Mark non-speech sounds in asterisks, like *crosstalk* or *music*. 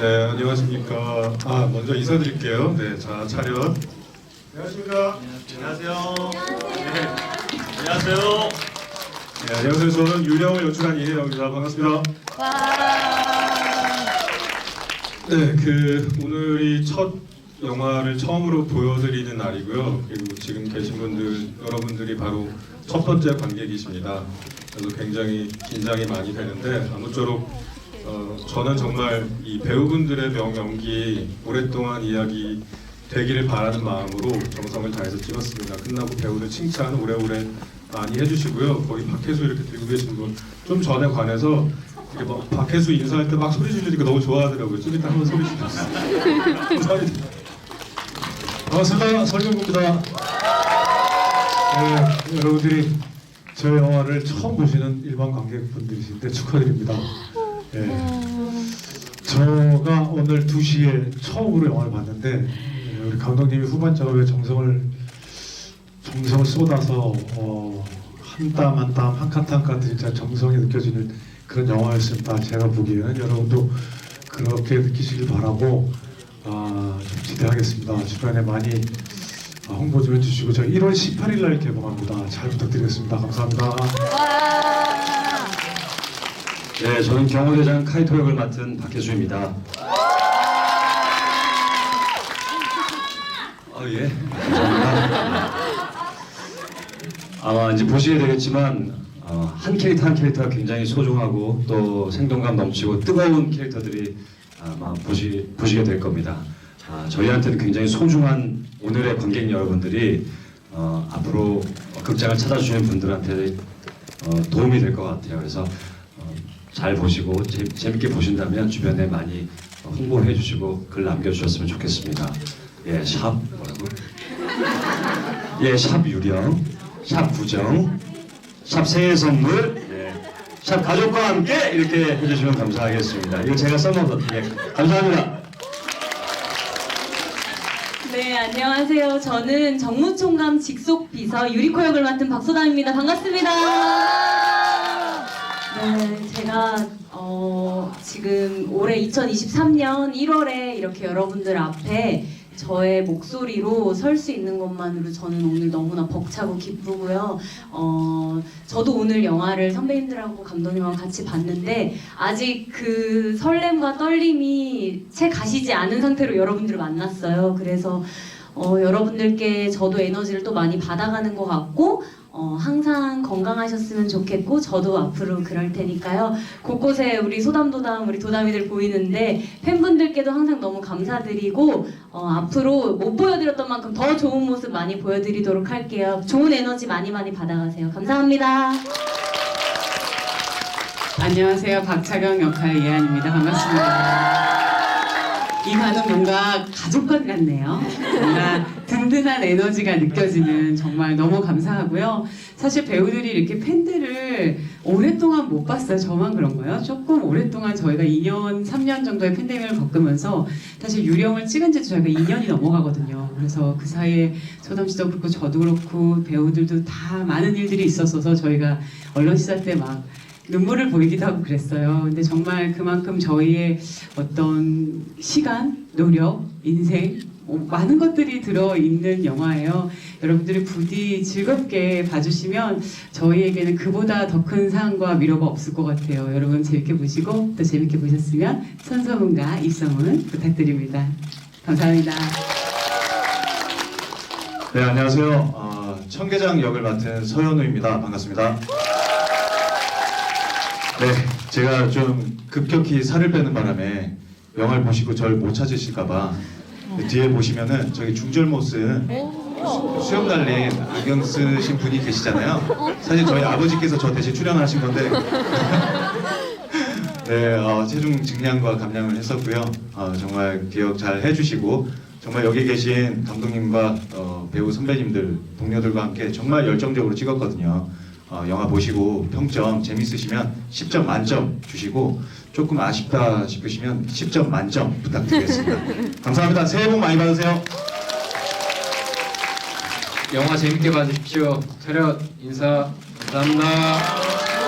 네, 안녕하십니까. 아, 먼저 인사드릴게요. 네, 자, 차렷. 안녕하십니까. 안녕하세요. 네. 안녕하세요. 네, 안녕하세요. 저는 유령을 연출한 이혜영입니다. 반갑습니다. 네, 그 오늘이 첫 영화를 처음으로 보여드리는 날이고요. 그리고 지금 계신 분들 여러분들이 바로 첫 번째 관객이십니다. 그래서 굉장히 긴장이 많이 되는데 아무쪼록 어, 저는 정말 이 배우분들의 명 연기 오랫동안 이야기 되기를 바라는 마음으로 정성을 다해서 찍었습니다. 끝나고 배우들 칭찬 오래오래 많이 해주시고요. 거기 박혜수 이렇게 들고 계신 분 좀 전에 관해서 이렇게 막 박혜수 인사할 때 막 소리 지르니까 너무 좋아하더라고요. 좀 이따 한번 소리 지르세요. *laughs* 감사합니다. 반갑습니다. 설경구입니다. 네, 여러분들이 저 영화를 처음 보시는 일반 관객분들이신데 축하드립니다. 네. 저가 오늘 2시에 처음으로 영화를 봤는데 네, 우리 감독님이 후반 작업에 정성을 정성을 쏟아서 어, 한땀 한 땀 한 칸 한 칸 진짜 정성이 느껴지는 그런 영화였습니다. 제가 보기에는 여러분도 그렇게 느끼시길 바라고 아, 좀 기대하겠습니다. 주변에 많이 아, 홍보 좀 해주시고 저희 1월 18일 날 개봉합니다. 잘 부탁드리겠습니다. 감사합니다. 네, 저는 경호대장 카이토 역을 맡은 박혜수입니다. 어, 예. 감사합니다. 아마 이제 보시게 되겠지만 어, 한 캐릭터 한 캐릭터가 굉장히 소중하고 또 생동감 넘치고 뜨거운 캐릭터들이 아마 보시, 보시게 될 겁니다. 아, 저희한테는 굉장히 소중한 오늘의 관객 여러분들이 어, 앞으로 극장을 찾아주시는 분들한테 어, 도움이 될 것 같아요. 그래서 어, 잘 보시고 재, 재밌게 보신다면 주변에 많이 어, 홍보해 주시고 글 남겨주셨으면 좋겠습니다. 예, 샵 뭐라고? 예, 샵 유령, 샵 구정, 샵 새해 선물, 예, 샵 가족과 함께 이렇게 해주시면 감사하겠습니다. 이거 제가 써먹었 예, 감사합니다. 네, 안녕하세요. 저는 정무총감 직속 비서 유리코 역을 맡은 박소담입니다. 반갑습니다. 네, 제가 어, 지금 올해 2023년 1월에 이렇게 여러분들 앞에 저의 목소리로 설 수 있는 것만으로 저는 오늘 너무나 벅차고 기쁘고요. 어, 저도 오늘 영화를 선배님들하고 감독님하고 같이 봤는데 아직 그 설렘과 떨림이 채 가시지 않은 상태로 여러분들을 만났어요. 그래서 어, 여러분들께 저도 에너지를 또 많이 받아가는 것 같고 어, 항상 건강하셨으면 좋겠고 저도 앞으로 그럴 테니까요. 곳곳에 우리 소담도담 우리 도담이들 보이는데 팬분들께도 항상 너무 감사드리고 어, 앞으로 못 보여드렸던 만큼 더 좋은 모습 많이 보여드리도록 할게요. 좋은 에너지 많이 많이 받아가세요. 감사합니다. 안녕하세요. 박차경 역할 이한입니다. 반갑습니다. 이 반응 뭔가 가족과 같네요. 뭔가 든든한 에너지가 느껴지는 정말 너무 감사하고요. 사실 배우들이 이렇게 팬들을 오랫동안 못 봤어요. 저만 그런 거예요. 조금 오랫동안 저희가 2년, 3년 정도의 팬데믹을 겪으면서 사실 유령을 찍은 지 저희가 2년이 넘어가거든요. 그래서 그 사이에 소담 씨도 그렇고 저도 그렇고 배우들도 다 많은 일들이 있었어서 저희가 언론 시사 때 막 눈물을 보이기도 하고 그랬어요. 근데 정말 그만큼 저희의 어떤 시간, 노력, 인생, 어, 많은 것들이 들어있는 영화예요. 여러분들이 부디 즐겁게 봐주시면 저희에게는 그보다 더큰 사랑과 위로가 없을 것 같아요. 여러분 재밌게 보시고 또 재밌게 보셨으면 선서문과 입성문 부탁드립니다. 감사합니다. 네 안녕하세요. 어, 청계장 역을 맡은 서현우입니다. 반갑습니다. 네, 제가 좀 급격히 살을 빼는 바람에 영화를 보시고 저를 못 찾으실까봐 그 뒤에 보시면은 저기 중절모스 수- 수염 달린 안경 쓰신 분이 계시잖아요. 사실 저희 아버지께서 저 대신 출연하신 건데 *laughs* 네, 어, 체중 증량과 감량을 했었고요. 어, 정말 기억 잘 해주시고 정말 여기 계신 감독님과 어, 배우 선배님들, 동료들과 함께 정말 열정적으로 찍었거든요. 어, 영화 보시고 평점 재밌으시면 10점 만점 주시고 조금 아쉽다 싶으시면 10점 만점 부탁드리겠습니다. *laughs* 감사합니다. 새해 복 많이 받으세요. 영화 재밌게 봐주십시오. 차렷 인사 감사합니다.